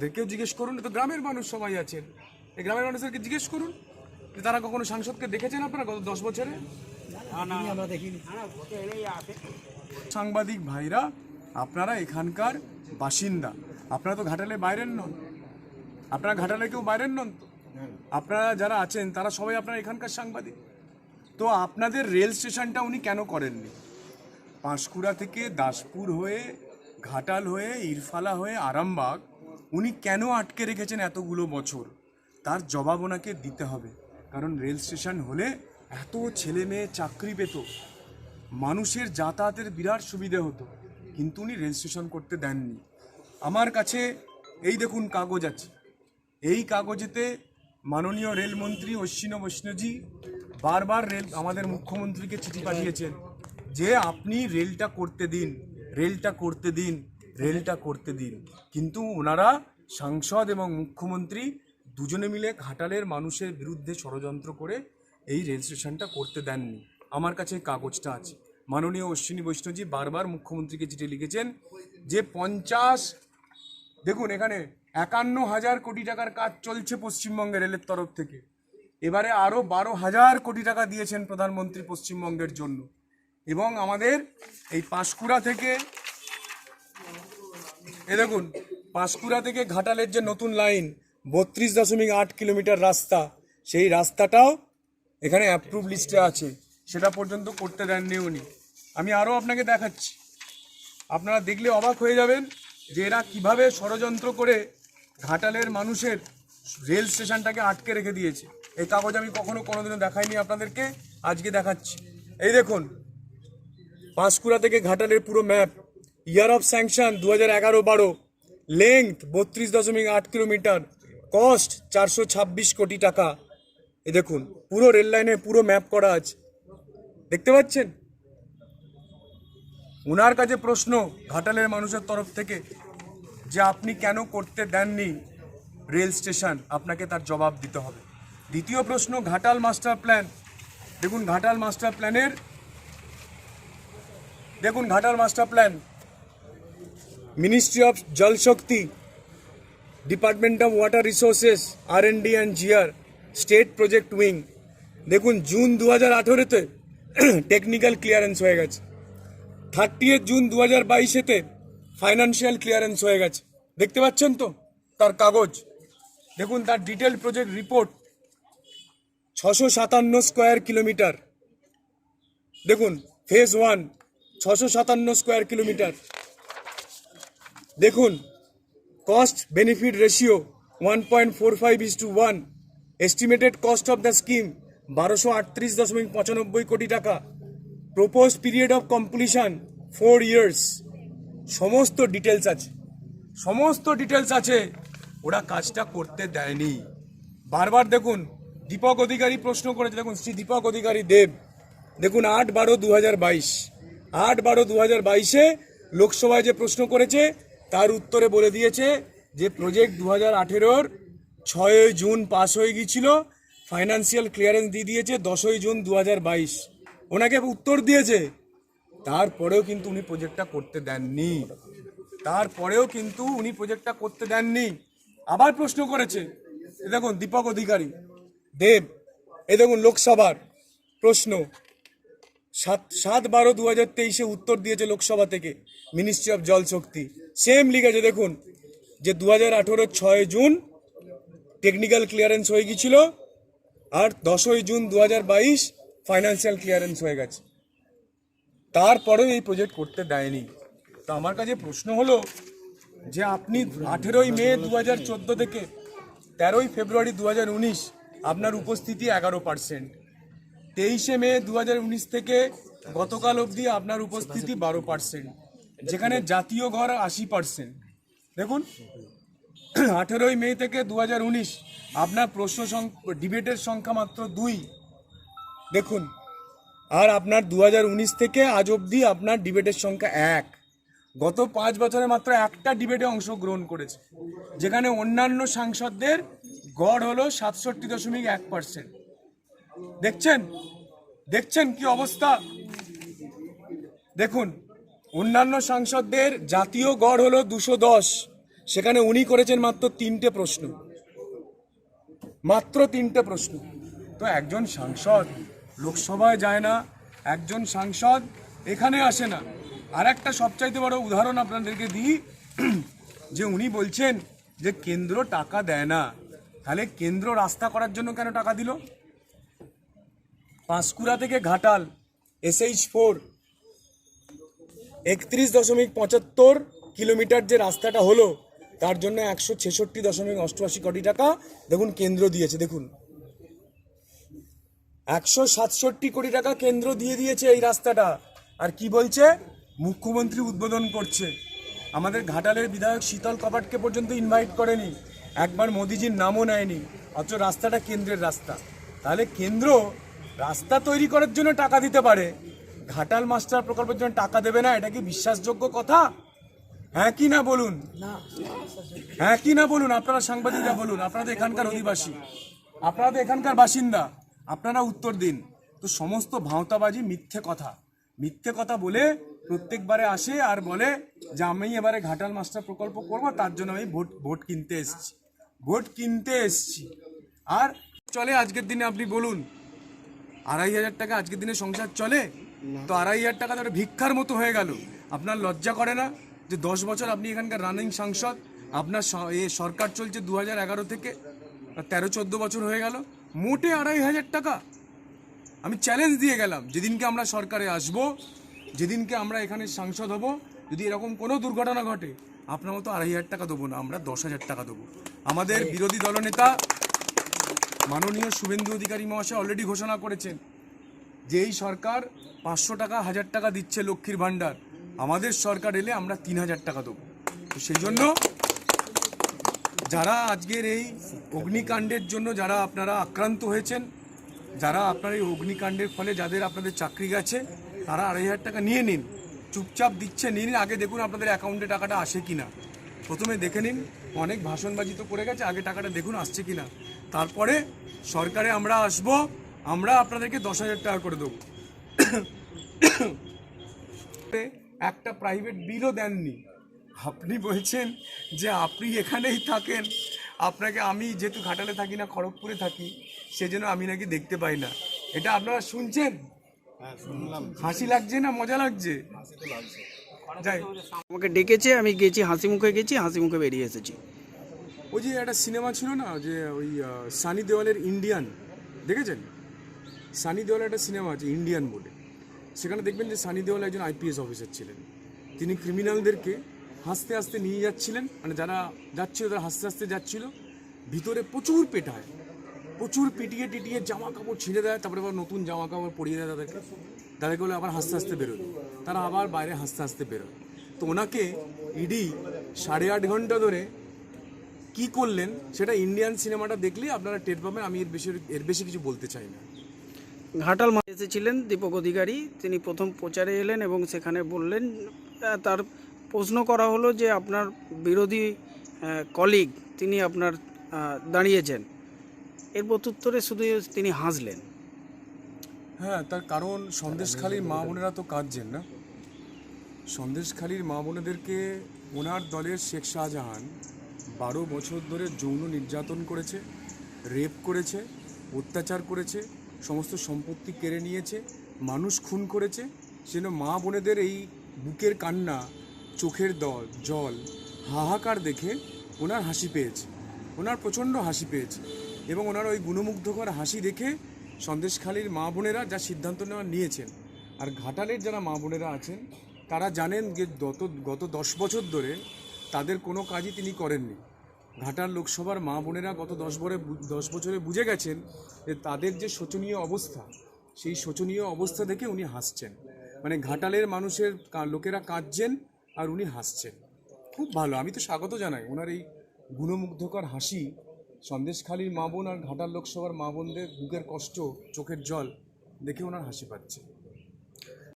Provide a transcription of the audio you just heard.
এদেরকেও জিজ্ঞেস করুন তো গ্রামের মানুষ সবাই আছেন। এই গ্রামের মানুষদেরকে জিজ্ঞেস করুন যে তারা কখনো সাংসদকে দেখেছেন আপনারা গত দশ বছরে? সাংবাদিক ভাইরা আপনারা এখানকার বাসিন্দা। আপনারা তো ঘাটালে বাইরের নন। আপনারা ঘাটালে কেউ বাইরের নন তো? আপনারা যারা আছেন তারা সবাই আপনারা এখানকার সাংবাদিক। তো আপনাদের রেল স্টেশনটা উনি কেন করেননি? পাঁশকুড়া থেকে দাসপুর হয়ে ঘাটাল হয়ে ইরফালা হয়ে আরামবাগ উনি কেন আটকে রেখেছেন এতগুলো বছর? তার জবাব ওনাকে দিতে হবে। কারণ রেল স্টেশন হলে এত ছেলে মেয়ে চাকরি পেত। মানুষের যাতায়াতের বিরাট সুবিধে হতো। কিন্তু উনি রেল স্টেশন করতে দেননি। আমার কাছে এই দেখুন কাগজ আছে। এই কাগজেতে মাননীয় রেলমন্ত্রী অশ্বিন বৈষ্ণজি বারবার রেল, আমাদের মুখ্যমন্ত্রীকে চিঠি পাঠিয়েছেন যে আপনি রেলটা করতে দিন, রেলটা করতে দিন। রেলটা করতে দিন। কিন্তু ওনারা সাংসদ এবং মুখ্যমন্ত্রী দুজনে মিলে ঘাটালের মানুষের বিরুদ্ধে ষড়যন্ত্র করে এই রেল স্টেশনটা করতে দেননি। আমার কাছে এই কাগজটা আছে। মাননীয় অশ্বিনী বৈষ্ণবজি বারবার মুখ্যমন্ত্রীকে চিঠি লিখেছেন যে পঞ্চাশ, দেখুন এখানে একান্ন হাজার কোটি টাকার কাজ চলছে পশ্চিমবঙ্গে রেলের তরফ থেকে। এবারে আরও বারো হাজার কোটি টাকা দিয়েছেন প্রধানমন্ত্রী পশ্চিমবঙ্গের জন্য। এবং আমাদের এই পাঁশকুড়া থেকে এ দেখুন, পাঁশকুড়া থেকে ঘাটালের যে নতুন লাইন, বত্রিশ দশমিক আট কিলোমিটার রাস্তা, সেই রাস্তাটাও এখানে অ্যাপ্রুভ লিস্টে আছে। সেটা পর্যন্ত করতে দেননি উনি। আমি আরও আপনাকে দেখাচ্ছি। আপনারা দেখলে অবাক হয়ে যাবেন যে এরা কীভাবে ষড়যন্ত্র করে ঘাটালের মানুষের রেল স্টেশনটাকে আটকে রেখে দিয়েছে। এই কাগজ আমি কখনো কোনোদিনও দেখাইনি আপনাদেরকে, আজকে দেখাচ্ছি। এই দেখুন, পাঁশকুড়া থেকে ঘাটালের পুরো ম্যাপ ইয়ার অফ স্যাংশন দু হাজার এগারো বারো। লেংথ বত্রিশ দশমিক আট কিলোমিটার। কস্ট চারশো ছাব্বিশ কোটি টাকা। এ দেখুন, পুরো রেল লাইনে পুরো ম্যাপ করা আছে। দেখতে পাচ্ছেন? ওনার কাছে প্রশ্ন, ঘাটালের মানুষের তরফ থেকে, যে আপনি কেন করতে দেননি রেল স্টেশন? আপনাকে তার জবাব দিতে হবে। দ্বিতীয় প্রশ্ন, ঘাটাল মাস্টার প্ল্যান। দেখুন, ঘাটাল মাস্টার প্ল্যানের, দেখুন, Ghatal master plan. Ministry of Jal Shakti department of water resources R N D and GR state project wing দেখুন জুন দু হাজার আঠেরোতে টেকনিক্যাল ক্লিয়ারেন্স হয়ে গেছে। থার্টি জুন দু হাজার বাইশেতে ফাইন্যান্সিয়াল ক্লিয়ারেন্স হয়ে গেছে। দেখতে পাচ্ছেন তো? তার কাগজ। দেখুন, তার ডিটেল প্রজেক্ট রিপোর্ট ছশো সাতান্ন স্কোয়ার কিলোমিটার দেখুন ফেজ ওয়ান ছশো সাতান্ন স্কোয়ার কিলোমিটার দেখুন cost benefit ratio one point four five is to one estimated cost of the scheme বারোশো আটত্রিশ দশমিক পঁচানব্বই কোটি টাকা। Propose period of completion four years সমস্ত ডিটেলস আছে। সমস্ত ডিটেলস আছে। ওরা কাজটা করতে দেয়নি। বারবার দেখুন, দীপক অধিকারী প্রশ্ন করেছে। দেখুন, শ্রী দীপক অধিকারী দেব। দেখুন, আট বারো দু হাজার বাইশ। আট বারো দু হাজার বাইশে লোকসভায় যে প্রশ্ন করেছে তার উত্তরে বলে দিয়েছে যে প্রজেক্ট দু হাজার আঠেরোর ছয়ই জুন পাস হয়ে গিয়েছিল। ফাইন্যান্সিয়াল ক্লিয়ারেন্স দিয়ে দিয়েছে দশই জুন দু হাজার বাইশ। ওনাকে উত্তর দিয়েছে। তারপরেও কিন্তু উনি প্রজেক্টটা করতে দেননি। তারপরেও কিন্তু উনি প্রজেক্টটা করতে দেননি। আবার প্রশ্ন করেছে। এ দেখুন, দীপক অধিকারী। দেব, এ দেখুন, লোকসভার প্রশ্ন। সাত সাত বারো দু হাজার তেইশে উত্তর দিয়েছে লোকসভা থেকে ministry of Jal Shakti same লিখেছে, দেখুন, যে দু হাজার আঠেরোর ছয় জুন টেকনিক্যাল ক্লিয়ারেন্স হয়ে গিয়েছিল, আর দশই জুন দু হাজার বাইশ ফাইন্যান্সিয়াল ক্লিয়ারেন্স হয়ে গেছে। তারপরেও এই প্রজেক্ট করতে দেয়নি। তো আমার কাছে প্রশ্ন হলো, যে আপনি আঠেরোই মে দু হাজার চোদ্দ থেকে তেরোই ফেব্রুয়ারি দু হাজার উনিশ আপনার উপস্থিতি এগারো পার্সেন্ট তেইশে মে দু হাজার উনিশ থেকে গতকাল অবধি আপনার উপস্থিতি বারো পার্সেন্ট যেখানে জাতীয় ঘর আশি পার্সেন্ট দেখুন, আঠেরোই মে থেকে দু হাজার উনিশ আপনার প্রশ্ন ডিবেটের সংখ্যা মাত্র দুই। দেখুন, আর আপনার দু থেকে আজ অবধি আপনার ডিবেটের সংখ্যা এক। গত পাঁচ বছরে মাত্র একটা ডিবেটে অংশগ্রহণ করেছে, যেখানে অন্যান্য সাংসদদের গড় হলো সাতষট্টি দশমিক এক পার্সেন্ট দেখছেন? দেখছেন কি অবস্থা? দেখুন, অন্যান্য সাংসদদের জাতীয় গড় হলো দুশো দশ। সেখানে উনি করেছেন মাত্র তিনটে প্রশ্ন। মাত্র তিনটে প্রশ্ন। তো একজন সাংসদ লোকসভায় যায় না, একজন সাংসদ এখানে আসে না। আর একটা সবচাইতে বড় উদাহরণ আপনাদেরকে দিই, যে উনি বলছেন যে কেন্দ্র টাকা দেয় না। তাহলে কেন্দ্র রাস্তা করার জন্য কেন টাকা দিল? পাঁশকুড়া থেকে ঘাটাল এসএইচ ফোর একত্রিশ দশমিক পঁচাত্তর কিলোমিটার যে রাস্তাটা হলো, তার জন্য একশো ছেষট্টি দশমিক অষ্টআশি কোটি টাকা দেখুন কেন্দ্র দিয়েছে, দেখুন। একশো সাতষট্টি কোটি টাকা কেন্দ্র দিয়ে দিয়েছে এই রাস্তাটা। আর কি বলছে? মুখ্যমন্ত্রী উদ্বোধন করছে। আমাদের ঘাটালের বিধায়ক শীতল কপাটকে পর্যন্ত ইনভাইট করেনি। একবার মোদিজির নামও নেয়নি। অথচ রাস্তাটা কেন্দ্রের রাস্তা। তাহলে কেন্দ্র রাস্তা তৈরি করার জন্য টাকা দিতে পারে। ঘাটাল মাস্টার প্রকল্পের জন্য টাকা দেবে না, এটা কি বিশ্বাসযোগ্য কথা? হ্যাঁ কি না বলুন? হ্যাঁ কি না বলুন? আপনারা সাংবাদিকরা বলুন, আপনারা এখানকার অধিবাসী। আপনারা তো এখানকার বাসিন্দা। আপনারা উত্তর দিন। তো সমস্ত ভাঁওতাবাজি মিথ্যে কথা। মিথ্যে কথা বলে প্রত্যেকবারে আসে আর বলে যে আমি এবারে ঘাটাল মাস্টার প্রকল্প করব, তার জন্য আমি ভোট ভোট কিনতে এসেছি। ভোট কিনতে এসেছি। আর চলে আজকের দিনে আপনি বলুন আড়াই হাজার টাকা আজকের দিনে সংসার চলে? তো আড়াই হাজার টাকা তো ভিক্ষার মতো হয়ে গেল। আপনার লজ্জা করে না যে দশ বছর আপনি এখানকার রানিং সাংসদ? আপনার এ সরকার চলছে দু হাজার এগারো থেকে তেরো চোদ্দ বছর হয়ে গেল। মোটে আড়াই হাজার টাকা। আমি চ্যালেঞ্জ দিয়ে গেলাম যেদিনকে আমরা সরকারে আসব যেদিনকে আমরা এখানে সাংসদ হব যদি এরকম কোনো দুর্ঘটনা ঘটে আপনার মতো আড়াই হাজার টাকা দেবো না আমরা দশ হাজার টাকা দেবো। আমাদের বিরোধী দলনেতা মাননীয় শুভেন্দু অধিকারী মহাশয় অলরেডি ঘোষণা করেছেন যে এই সরকার পাঁচশো টাকা, হাজার টাকা দিচ্ছে লক্ষ্মীর ভাণ্ডার। আমাদের সরকার এলে আমরা তিন হাজার টাকা দেবো। তো সেই জন্য যারা আজকের এই অগ্নিকাণ্ডের জন্য যারা আপনারা আক্রান্ত হয়েছেন, যারা আপনার এই অগ্নিকাণ্ডের ফলে যাদের আপনাদের চাকরি গেছে, তারা আড়াই হাজার টাকা নিয়ে নিন। চুপচাপ দিচ্ছে, নিয়ে নিন। আগে দেখুন আপনাদের অ্যাকাউন্টে টাকাটা আসে কিনা। প্রথমে দেখে নিন অনেক ভাষণবাজি তো করে গেছে আগে টাকাটা দেখুন আসছে কিনা। তারপরে সরকারে আমরা আসব আমরা আপনাদেরকে দশ হাজার টাকা করে দেবো। একটা প্রাইভেট বিলও দেননি। আপনি বলছেন যে আপনি এখানেই থাকেন আপনাকে আমি যেহেতু ঘাটালে থাকি না খড়গপুরে থাকি সেজন্য আমি নাকি দেখতে পাই না। এটা আপনারা শুনছেন? হাসি লাগছে না মজা লাগছে। যাই। আমাকে ডেকেছে আমি গেছি হাসি মুখে গেছি হাসি মুখে বেরিয়ে এসেছি। ওই যে একটা সিনেমা ছিল না যে ওই সানি দেওয়ালের ইন্ডিয়ান দেখেছেন? সানি দেওয়ালের একটা সিনেমা আছে ইন্ডিয়ান বলে। সেখানে দেখবেন যে সানি দেওয়াল একজন আইপিএস অফিসার ছিলেন। তিনি ক্রিমিনালদেরকে হাসতে হাসতে নিয়ে যাচ্ছিলেন মানে যারা যাচ্ছিল তারা হাসতে হাসতে যাচ্ছিল। ভিতরে প্রচুর পেটায় প্রচুর পিটিয়ে টিটিয়ে জামা কাপড় ছিঁড়ে দেয় তারপরে আবার নতুন জামা কাপড় পরিয়ে দেয় তাদেরকে। বলে আবার হাসতে হাসতে বেরোয় তারা আবার বাইরে হাসতে হাসতে বেরোয় তো ওনাকে ইডি সাড়ে আট ঘণ্টা ধরে কি করলেন সেটা ইন্ডিয়ান সিনেমাটা দেখলে আপনারা টের পাবেন, আমি এর বেশি এর বেশি কিছু বলতে চাই না। ঘাটাল মা- এসেছিলেন দীপক অধিকারী, তিনি প্রথম প্রচারে এলেন এবং সেখানে বললেন তার প্রশ্ন করা হলো যে আপনার বিরোধী কলিগ তিনি আপনার দাঁড়িয়েছেন। এর প্রত্যুত্তরে শুধু তিনি হাসলেন। হ্যাঁ তার কারণ সন্দেশখালীর মা বোনেরা তো কাঁদছেন না। সন্দেশখালীর মা বোনেদেরকে ওনার দলের শেখ শাহজাহান বারো বছর ধরে যৌন নির্যাতন করেছে, রেপ করেছে, অত্যাচার করেছে, সমস্ত সম্পত্তি কেড়ে নিয়েছে, মানুষ খুন করেছে। সেজন্য মা বোনেদের এই বুকের কান্না, চোখের দল, জল, হাহাকার দেখে ওনার হাসি পেয়েছে। ওনার প্রচণ্ড হাসি পেয়েছে এবং ওনার ওই গুণমুগ্ধকর হাসি দেখে সন্দেশখালীর মা বোনেরা যা সিদ্ধান্ত নেওয়া নিয়েছেন, আর ঘাটালের যারা মা বোনেরা আছেন, তারা জানেন যে গত গত দশ বছর ধরে তাদের কোনো কাজই তিনি করেননি। ঘাটাল লোকসভার মা বোনেরা গত দশ বরে দশ বছরে বুঝে গেছেন যে তাদের যে শোচনীয় অবস্থা, সেই শোচনীয় অবস্থা দেখে উনি হাসছেন। মানে ঘাটালের মানুষের লোকেরা কাঁদছেন আর উনি হাসছেন। খুব ভালো, আমি তো স্বাগত জানাই। ওনার এই গুণমুগ্ধকর হাসি সন্দেশখালীর মা বোন আর ঘাটার লোকসভার মা বোনদের বুকের কষ্ট, চোখের জল দেখে ওনার হাসি পাচ্ছে।